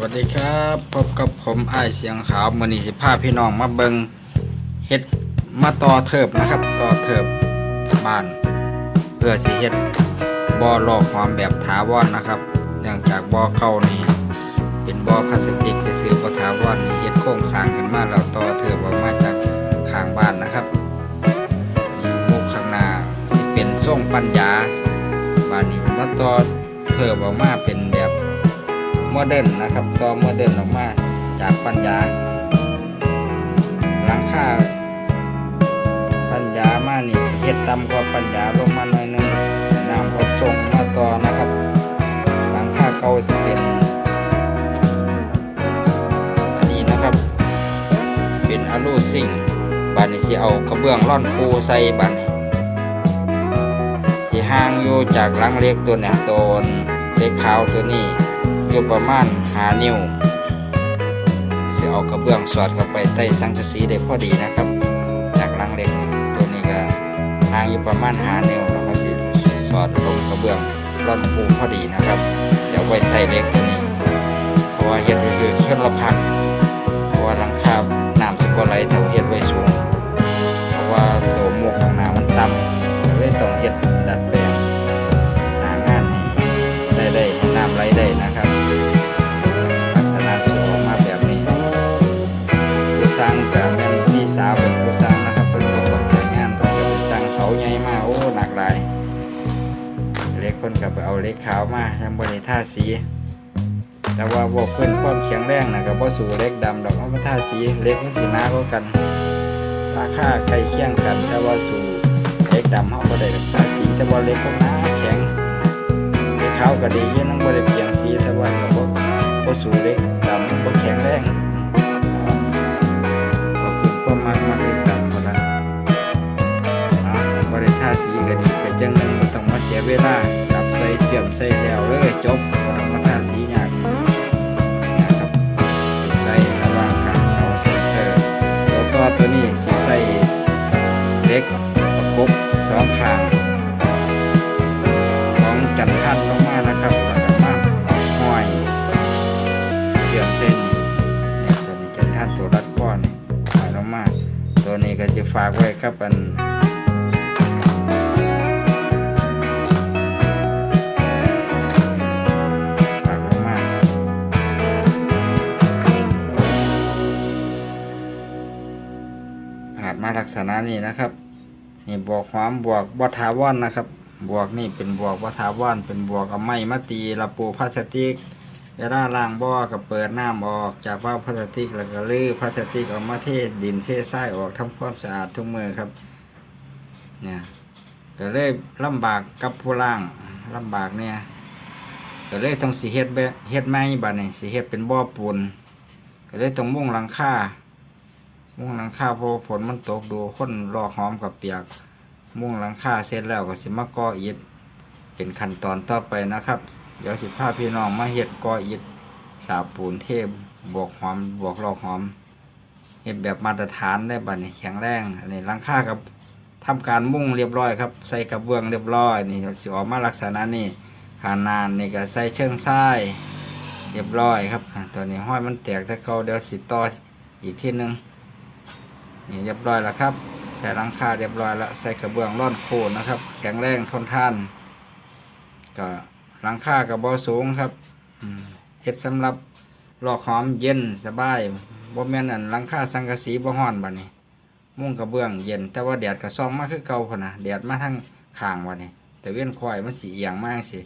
วัสดีครับพบกับผมไอเสียงขาวมือนีสิพาพี่น้องมาเบิงเฮ็ดมาต่อเทิบนะครับ ต่อเทิบบ้าน เพื่อสิเฮ็ดบ่อหลอกความแบบถาวรนะครับเนื่องจากบ่อเก่านี้ เป็นบ่อพลาสติกซื้อๆบ่ถาวรนี่เฮ็ดโครงสร้างขึ้นมาแล้วต่อเทิบออกมาจากข้างบ้านนะครับนี่มุกข้างหน้าสิเป็นทรงปัญญาบ้านนี้มาต่อเทิบออกมาเป็น โมเดิร์นนะครับตัวโมเดิร์นออกมาจากปัญญา หลังคาปัญญามานี่เฮ็ดต่ำกว่าปัญญาลงมาหน่อยนึงน้ำก็ส่งมาต่อนะครับ หลังคาเก่าสิเป็นอันนี้นะครับ เป็นอลูซิงบานนี้สิเอากระเบื้องร่อนคูใส่บานที่ห่างอยู่จากหลังเล็กตัวเนี่ยตัว เล็กขาวตัวนี้อยู่ประมาณหานิ้วสิเอากระเบื้องสอดเข้าไปใต้สังกะสีได้พอดีนะครับจากลังเล็กตัวนี้ก็ทางอยู่ประมาณหานิ้วแล้วก็สิสอดลงกระเบื้องร่อนปูพอดีนะครับเดี๋ยวไว้ใต้เล็กตัวนี้เพราะว่าเห็ดก็คือชนละพัก พิ่นก็ไปเอาเล็กขาวมายังบ่ได้ทาสี แต่ว่าพวกเพิ่นความแข็งแรงนะก็บ่สู้เล็กดำดอกเอามาทาสีเล็กมันสิหนากว่ากัน ราคาใกล้เคียงกัน แต่ว่าสู้เล็กดำเฮาบ่ได้ทาสีแต่ว่าเล็กเขาหนาแข็งเล็กขาวก็ดีอยู่นังบ่ได้เปลี่ยนสีแต่ว่าก็บ่บ่สู่เล็กดำบ่แข็งแรง เสียมใส่แล้วเลยจบบ่ต้องมาทาสียากนะครับใส่ระหว่างกลางเสาเซนเตอร์ตัวต่อตัวนี้สิใส่เล็กประกบสองข้างของจันทันลงมานะครับแล้วก็มาห้อยเชื่อมเส้นนี่ตัวนี้จะท่านตัวรัดก้อนหายลงมาตัวนี้ก็จะฝากไว้ครับอัน ลักษณะนี้นะครับ นี่บวกความบวกบัถาวรนะครับ บวกนี่เป็นบวกบัถาวรเป็นบวกเอาไม้มาตีระปูพลาสติกเวลาล้างบ่อก็เปิดน้ำออกจากว่าพลาสติกแล้วก็ลื้อพลาสติกออกมาเทดินเททรายออกทำความสะอาดทุกมือครับเนี่ยก็เลยลำบากกับผู้ล่างลำบากเนี่ยก็เลยต้องสีเฮ็ดเฮ็ดไม้บัดนี้สีเฮ็ดเป็นบ่อปูนก็เลยต้องมุ่งหลังคา มุ่งหลังคาเพราะฝนมันตกดูคนรอกหอมกับเปียก มุ่งหลังคาเสร็จแล้วก็สิมาก่ออิฐเป็นขั้นตอนต่อไปนะครับ เดี๋ยวสิพาพี่น้องมาเฮ็ดก่ออิฐสาบปูนเทพบวกหอมบวกรอกหอมเฮ็ดแบบมาตรฐานได้บัดนี้แข็งแรงอันนี้หลังคากับทำการมุ่งเรียบร้อยครับ ใส่กระเบื้องเรียบร้อยนี่สิออกมาลักษณะนี้ขานานนี่ก็ใส่เชิงทรายเรียบร้อยครับ ตัวนี้ห้อยมันแตกแต่เก่าเดี๋ยวสิต่ออีกทีหนึ่ง นี่เรียบร้อยแล้วครับ ใส่หลังคาเรียบร้อยแล้วใส่กระเบื้องร่อนโคนนะครับ แข็งแรงทนทานก็หลังคากับบ่สูงครับอืมเฮ็ดสำหรับรอกหอมเย็นสบายบ่แม่นอันหลังคาสังกะสีบ่ฮ้อนบัดนี้ มุ้งกระเบื้องเย็น แต่ว่าแดดก็ส่องมากคือเก่าพุ่นะแดดมาทางข้างบัดนี้ แต่เว้นควายมันสิเอียงมากสิ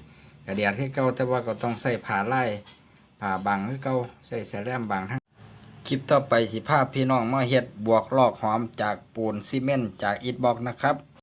ก็แดดคือเก่าแต่ว่าก็ต้องใส่ผ้าไล่ผ้าบังคือเก่าใส่แสแลมบังทั้ง ลิปต่อไปสิภาพี่น้องมาเฮ็ดบวกลอกหอมจากปูนซีเมนต์จากอิฐบล็อกนะครับ